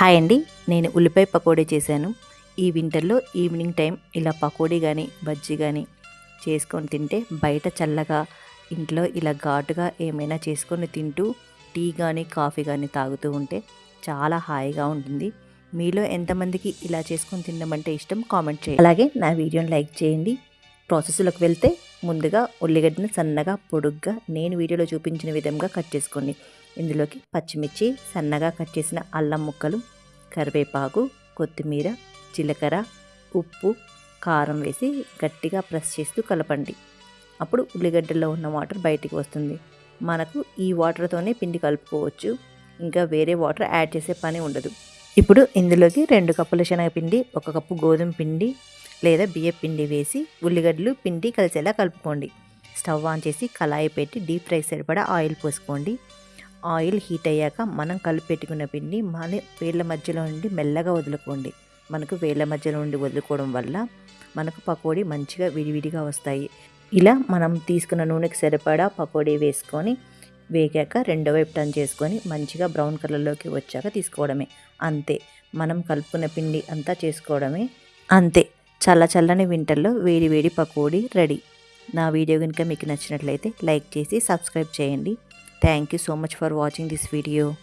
Hi అండి నేను ఉల్లిపాయ పకోడీ చేశాను. ఈ వింటర్లో ఈవినింగ్ టైం ఇలా పకోడీ కానీ బజ్జీ కానీ చేసుకొని తింటే బయట చల్లగా ఇంట్లో ఇలా ఘాటుగా ఏమైనా చేసుకొని తింటూ టీ కానీ కాఫీ కానీ తాగుతూ ఉంటే చాలా హాయిగా ఉంటుంది. మీలో ఎంతమందికి ఇలా చేసుకొని తినడం అంటే ఇష్టం కామెంట్ చేయండి. అలాగే నా వీడియోని లైక్ చేయండి. ప్రాసెస్లోకి వెళ్తే ముందుగా ఉల్లిగడ్డని సన్నగా పొడుగ్గా నేను వీడియోలో చూపించిన విధంగా కట్ చేసుకోండి. ఇందులోకి పచ్చిమిర్చి సన్నగా కట్ చేసిన అల్లం ముక్కలు కరివేపాకు కొత్తిమీర జీలకర్ర ఉప్పు కారం వేసి గట్టిగా ప్రెస్ చేస్తూ కలపండి. అప్పుడు ఉల్లిగడ్డలో ఉన్న వాటర్ బయటికి వస్తుంది. మనకు ఈ వాటర్తోనే పిండి కలుపుకోవచ్చు. ఇంకా వేరే వాటర్ యాడ్ చేసే పని ఉండదు. ఇప్పుడు ఇందులోకి రెండు కప్పుల శనగపిండి ఒక కప్పు గోధుమ పిండి లేదా బియ్య పిండి వేసి ఉల్లిగడ్డలు పిండి కలిసేలా కలుపుకోండి. స్టవ్ ఆన్ చేసి కళాయి పెట్టి డీప్ ఫ్రై సరిపడా ఆయిల్ పోసుకోండి. ఆయిల్ హీట్ అయ్యాక మనం కలిపి పెట్టుకున్న పిండి మన వేళ్ళ మధ్యలో నుండి మెల్లగా వదులుకోండి. మనకు వేళ్ళ మధ్యలో నుండి వదులుకోవడం వల్ల మనకు పకోడీ మంచిగా విడివిడిగా వస్తాయి. ఇలా మనం తీసుకున్న నూనెకి సరిపడా పకోడీ వేసుకొని వేగాక రెండో వైపు టర్న్ చేసుకొని మంచిగా బ్రౌన్ కలర్లోకి వచ్చాక తీసుకోవడమే. అంతే. మనం కలుపుకున్న పిండి అంతా చేసుకోవడమే. అంతే. చల్ల చల్లని వింటర్లో వేడి వేడి పకోడీ రెడీ. నా వీడియో కనుక మీకు నచ్చినట్లయితే లైక్ చేసి సబ్స్క్రైబ్ చేయండి. Thank you so much for watching this video.